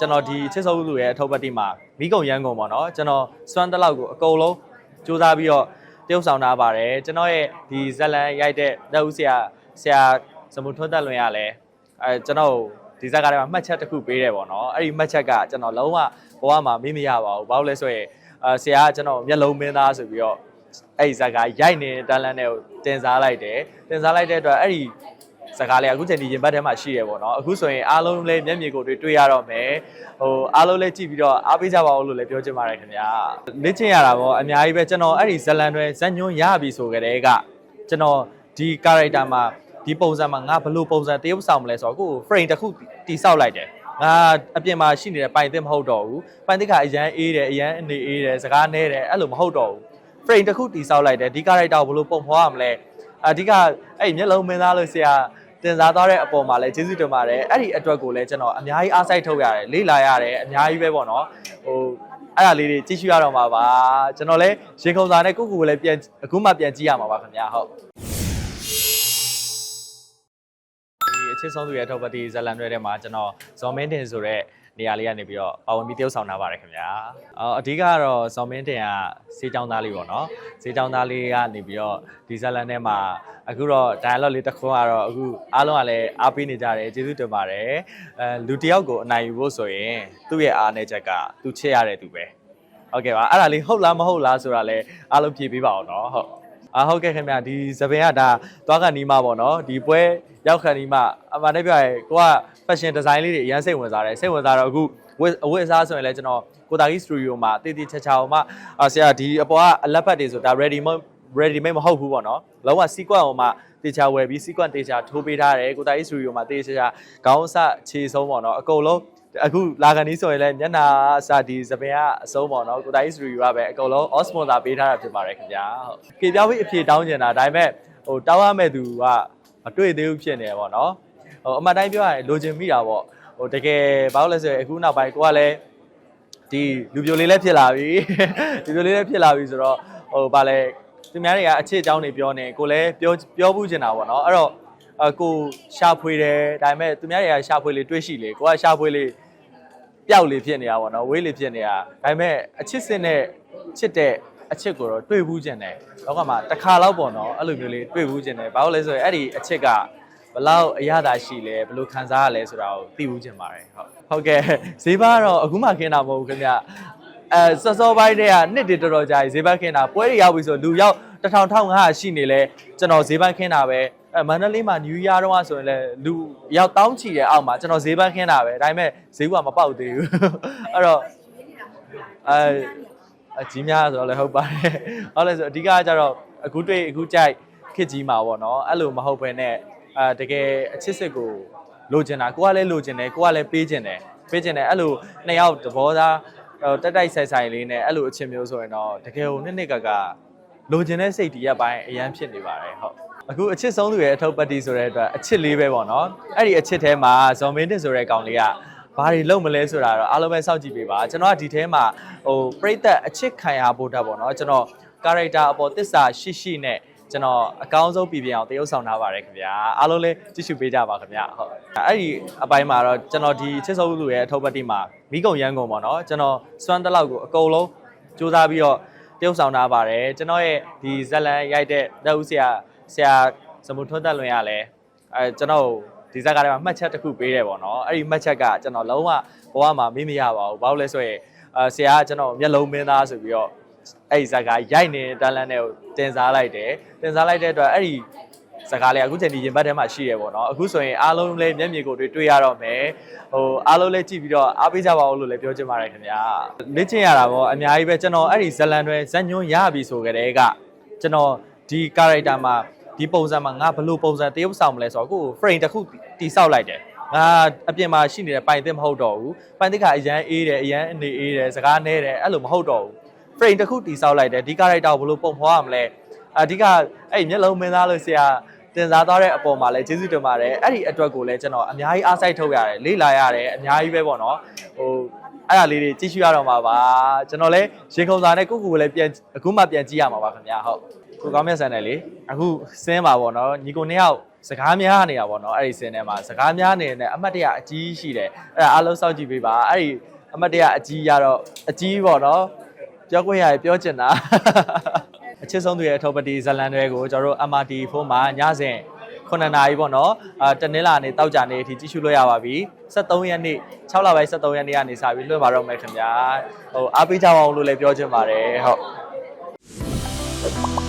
ကျွန်တော်ဒီချစ်စိုးလူရဲ့အထုပ်ပတ်တိမှာမိကုံရန်ကုန်ပေါ့နော်ကျွန်တော်စွမ်းတစ်လောက်ကိုအကုန်လုံးစူးစမ်းပြီးတော့တရုပ်ဆောင်ထားပါတယ်ကျွန်တော်ရဲ့ဒီဇက်လန်ရိုက်တဲ့လက်ဦးဆရာဆရာစမုထွန်းသက်လွင်ရလဲအဲကျွန်တော်ဒီဇက်ကားထဲမှာမှတ်ချက်တစ်ခုပေးတယ်ပေါ့နော်အဲ့ဒီမှတ်ချက်ကကျွန်တော်လုံးဝဘဝမှာမေ့မရပါဘူးဘာလို့လဲဆိုရင်အဲဆရာကကျွန်တော်မျက်လုံးမင်းသားဆိုပြီးတော့အဲ့ဒီဇက်ကရိုက်နေတဲ့တန်လန်တွေကိုတင်စားလိုက်တယ်တင်စားလိုက်တဲ့အတွက်အဲ့ဒီ စကားလေးအခုချိန်ဒီရင်ဘတ်ထဲမှာရှိရပေါ့နော်အခုဆိုရင်အားလုံးလည်းမျက်မြင်ကိုတွေ့တွေ့ရတော့မယ်ဟိုအားလုံးလည်းကြည့်ပြီးတော့အားပေးကြပါဦးလို့လည်းပြောချင်ပါတယ်ခင်ဗျာလေ့ကျင့်ရတာပေါ့အများကြီးပဲကျွန်တော်အဲ့ဒီဇလန်တွေဇက်ညွန်းရပြီဆိုကြတဲ့ကကျွန်တော်ဒီ character မှာဒီပုံစံမှာငါဘယ်လိုပုံစံတရုပ်ဆောင်မလဲဆိုတော့ကို frame တစ်ခုတိဆောက်လိုက်တယ်ငါအပြင်မှာရှိနေတဲ့ပိုင်သစ်မဟုတ်တော့ဘူးပိုင်သစ်ကအရန်အေးတယ်အရန်အနေအေးတယ်စကားနဲတယ်အဲ့လိုမဟုတ်တော့ဘူး frame တစ်ခုတိဆောက်လိုက်တယ်ဒီ character ကိုဘယ်လိုပုံဖော်ရမလဲ အဓိကအဲ့မျက်လုံးမင်းသားလို့ဆရာတင်စားသွားတဲ့အပေါ်မှာလည်းကျေးဇူးတင်ပါတယ်အဲ့ဒီအတွက်ကိုလည်းကျွန်တော်အများကြီးအားစိုက်ထုတ်ရတယ်လေ့လာရတယ်အများကြီးပဲပေါ့နော်ဟိုအဲ့ဒါလေးတွေကြည့်ရှုရတော့မှာပါကျွန်တော်လည်းရေခုံစာနဲ့ကိုကိုကိုလည်းပြန်အခုမှပြန်ကြည့်ရမှာပါခင်ဗျာဟုတ်ဒီအချစ်ဆုံးသူရဲ့ထောက်ပတ်တီဇလန်တွေထဲမှာကျွန်တော်ဇော်မင်းတင်ဆိုတဲ့ နေရာလေးကနေပြီးတော့ပါဝင်ပြီးတရုပ်ဆောင်ထားပါတယ်ခင်ဗျာအော်အဓိကကတော့ဇော်မင်းတင်ကစေးချောင်းသားလေးပေါ့နော်စေးချောင်းသားလေးကနေပြီးတော့ဒီဇလန်ထဲမှာအခုတော့ dialogue လေးတစ်ခွန်းကတော့အခုအားလုံးကလည်းအားပေးနေကြတယ်ကျေးဇူးတင်ပါတယ်အဲလူတစ်ယောက်ကိုအနိုင်ယူဖို့ဆိုရင်သူ့ရဲ့အားနည်းချက်ကသူချစ်ရတဲ့သူပဲဟုတ်ကဲ့ပါအဲ့ဒါလေးဟုတ်လားမဟုတ်လားဆိုတာလည်းအားလုံးဖြေပေးပါအောင်နော်ဟုတ် အာဟုတ်ကဲ့ခင်ဗျာဒီသပင်ကဒါသွားကန်နီးမပေါ့နော်ဒီပွဲရောက်ခံနီးမအမှန်တကယ်ပြောရင်ကိုက fashion design လေးတွေအရင်စိတ်ဝင်စားတယ်စိတ်ဝင်စားတော့အခုဝတ်အဝတ်အစားဆိုရင်လည်းကျွန်တော်ကိုတာကြီး studio မှာတည်တည်ချာချာအောင်မှအာဆရာဒီအပေါ်ကအလက်ဖက်တွေဆိုဒါ ready made ready made မဟုတ်ဘူးပေါ့နော်လုံးဝ sequence ဟိုမှာတေချာဝယ်ပြီး sequence တေချာထိုးပေးထားတယ်ကိုတာကြီး studio မှာတေချာချာခေါင်းစခြေဆုံးပေါ့နော်အကုန်လုံး အခုလာကန်ဒီဆိုရင်လည်းမျက်နှာအစဒီသပင်ကအဆုံးပေါ့နော်ကိုတာကြီး studio ကပဲအကုန်လုံး osmo သာပေးထားတာဖြစ်ပါတယ်ခင်ဗျာဟုတ်ကေပြောင်းပြီးအဖြေတောင်းနေတာဒါပေမဲ့ဟိုတောင်းရမဲ့သူကမတွေ့သေးဘူးဖြစ်နေတယ်ပေါ့နော်ဟိုအမှတ်တိုင်းပြောရရင်လိုချင်မိတာပေါ့ဟိုတကယ်ဘာလို့လဲဆိုရင်အခုနောက်ပိုင်းကိုကလည်းဒီလူပြိုလေးလည်းဖြစ်လာပြီလူပြိုလေးလည်းဖြစ်လာပြီဆိုတော့ဟိုဗာလဲသူများတွေကအချစ်အကြောင်းတွေပြောနေကိုလည်းပြောပြောဘူးချင်တာပေါ့နော်အဲ့တော့အကိုရှာဖွေတယ်ဒါပေမဲ့သူများတွေကရှာဖွေလေးတွေးရှိလေကိုကရှာဖွေလေး ပျောက်လေးဖြစ်နေတာပေါ့နော်ဝေးလေးဖြစ်နေတာဒါပေမဲ့အချစ်စင်နဲ့ချစ်တဲ့အချစ်ကိုတော့တွေ့ဘူးချင်တယ်လောကမှာတစ်ခါတော့ပေါ့နော်အဲ့လိုမျိုးလေးတွေ့ဘူးချင်တယ်ဘာလို့လဲဆိုရင်အဲ့ဒီအချစ်ကဘလောက်အရသာရှိလဲဘယ်လိုခံစားရလဲဆိုတာကိုသိဦးချင်ပါတယ်ဟုတ်ဟုတ်ကဲ့ဈေးပါကတော့အခုမှခင်းတာမဟုတ်ဘူးခင်ဗျအဲစောစောပိုင်းတည်းကနှစ်တည်းတော်တော်ကြာဈေးပါခင်းတာပွဲတွေရောက်ပြီဆိုလူရောက်တစ်ထောင်ထောင်ငါရှိနေလဲကျွန်တော်ဈေးပန်းခင်းတာပဲ အဲမန္တလေးမှာ New Year တုန်းကဆိုရင်လဲလူရောက်တောင်းချီတဲ့အောက်မှာကျွန်တော်ဈေးပန်းခင်းတာပဲဒါပေမဲ့ဈေးကမပေါက်သေးဘူးအဲ့တော့အဲအကြီးများဆိုတော့လည်းဟုတ်ပါတယ်ဟုတ်လဲဆိုအဓိကကကျတော့အခုတွေ့အခုကြိုက်ခစ်ကြီးမှာပေါ့နော်အဲ့လိုမဟုတ်ဘဲနဲ့အဲတကယ်အချစ်စစ်ကိုလိုချင်တာကိုကလည်းလိုချင်တယ်ကိုကလည်းပေးချင်တယ်ပေးချင်တယ်အဲ့လိုနှစ်ယောက်သဘောသားဟိုတက်တိုက်ဆိုင်ဆိုင်လေးနဲ့အဲ့လိုအချင်းမျိုးဆိုရင်တော့တကယ်ကိုနှစ်နှစ်ကကလိုချင်တဲ့စိတ်တရက်ပိုင်းအရန်ဖြစ်နေပါတယ်ဟုတ် အခုအချစ်ဆုံးသူရဲ့အထုပ်ပတ်တီဆိုတဲ့အတွက်အချစ်လေးပဲပေါ့နော်အဲ့ဒီအချစ်ထဲမှာဇော်မင်းတင်ဆိုတဲ့ကောင်လေးကဘာတွေလုပ်မလဲဆိုတာတော့အားလုံးပဲစောင့်ကြည့်ပေးပါကျွန်တော်ကဒီထဲမှာဟိုပြိသက်အချစ်ခံရဖို့တတ်ပေါ့နော်ကျွန်တော် character အပေါ်တစ္ဆာရှိရှိနဲ့ကျွန်တော်အကောင်းဆုံးပြည်ပြအောင်တရုပ်ဆောင်ထားပါတယ်ခင်ဗျာအားလုံးလည်းကြည့်ရှုပေးကြပါခင်ဗျာဟုတ်အဲ့ဒီအပိုင်းမှာတော့ကျွန်တော်ဒီချစ်ဆုံးလူရဲ့အထုပ်ပတ်တိမှာမိကုံရန်ကုန်ပေါ့နော်ကျွန်တော်စွမ်းတစ်လောက်ကိုအကုန်လုံးစူးစမ်းပြီးတော့တရုပ်ဆောင်ထားပါတယ်ကျွန်တော်ရဲ့ဒီဇက်လန်ရိုက်တဲ့လက်ဦးဆရာ ဆရာစမုထွန်းသက်လွင်ရလဲအဲကျွန်တော်ဒီဇက်ကားထဲမှာမှတ်ချက်တစ်ခုပေးတယ်ပေါ့နော်အဲ့ဒီမှတ်ချက်ကကျွန်တော်လုံးဝဘဝမှာမေ့မရပါဘူးဘာလို့လဲဆိုရင်အဲဆရာကကျွန်တော်မျက်လုံးမင်းသားဆိုပြီးတော့အဲ့ဒီဇာတ်ကားရိုက်နေတဲ့တန်လန်တွေကိုတင်စားလိုက်တယ်တင်စားလိုက်တဲ့အတွက်အဲ့ဒီဇာတ်ကားလေးအခုချိန်ဒီရင်ဘတ်ထဲမှာရှိရပေါ့နော်အခုဆိုရင်အားလုံးလည်းမျက်မြင်ကိုတွေ့တွေ့ရတော့မယ်ဟိုအားလုံးလည်းကြည့်ပြီးတော့အားပေးကြပါဦးလို့လည်းပြောချင်ပါတယ်ခင်ဗျာလေ့ကျင့်ရတာပေါ့အများကြီးပဲကျွန်တော်အဲ့ဒီဇလန်တွေဇက်ညွန်းရပြီဆိုကြတဲ့ကကျွန်တော်ဒီ character မှာ ဒီပုံစံမှာငါဘယ်လိုပုံစံတရုပ်ဆောင်မလဲဆိုတော့ကို frame တစ်ခုတိဆောက်လိုက်တယ်ငါအပြင်မှာရှိနေတဲ့ပိုင်သစ်မဟုတ်တော့ဘူးပိုင်သစ်ကအရန်အေးတယ်အရန်အနေအေးတယ်စကားနဲတယ်အဲ့လိုမဟုတ်တော့ဘူး frame တစ်ခုတိဆောက်လိုက်တယ်ဒီ character ကိုဘယ်လိုပုံဖော်ရမလဲအဓိကအဲ့မျက်လုံးမင်းသားလို့ဆရာတင်စားသွားတဲ့အပေါ်မှာလည်းကျေးဇူးတင်ပါတယ်အဲ့ဒီအတွက်ကိုလည်းကျွန်တော်အများကြီးအားစိုက်ထုတ်ရတယ်လေ့လာရတယ်အများကြီးပဲပေါ့နော်ဟိုအဲ့ဒါလေးတွေကြည့်ရှုရတော့မှာပါကျွန်တော်လည်းရေခုံစာနဲ့ကိုကိုကိုလည်းပြန်အခုမှပြန်ကြည့်ရမှာပါခင်ဗျာဟုတ် ကိုကောင်းမြတ်ဆန်တယ်လေအခုစင်းပါပေါ့နော်ညီကိုနှစ်ယောက်စကားများနေတာပေါ့နော်အဲ့ဒီစင်ထဲမှာစကားများနေတဲ့အမှတ်တရအကြီးရှိတယ်အဲ့ဒါအားလုံးစောင့်ကြည့်ပေးပါအဲ့ဒီအမှတ်တရအကြီးရတော့အကြီးပေါ့နော်ပြောခွင့်ရရပြောချင်တာအချစ်ဆုံးသူရဲ့ထောပတီဇလန်တွေကိုကျွန်တော်တို့ MRT ဖုန်းမှာညစဉ်9နာရီပေါ့နော်အာတနင်္လာနေ့တောက်ကြနေ့အထိကြည့်ရှုလို့ရပါပြီ73ရက်နေ့6လပိုင်း73ရက်နေ့ကနေစပြီးလွှင့်ပါတော့မယ်ခင်ဗျာဟိုအားပေးကြပါအောင်လို့လည်းပြောချင်ပါတယ်ဟုတ်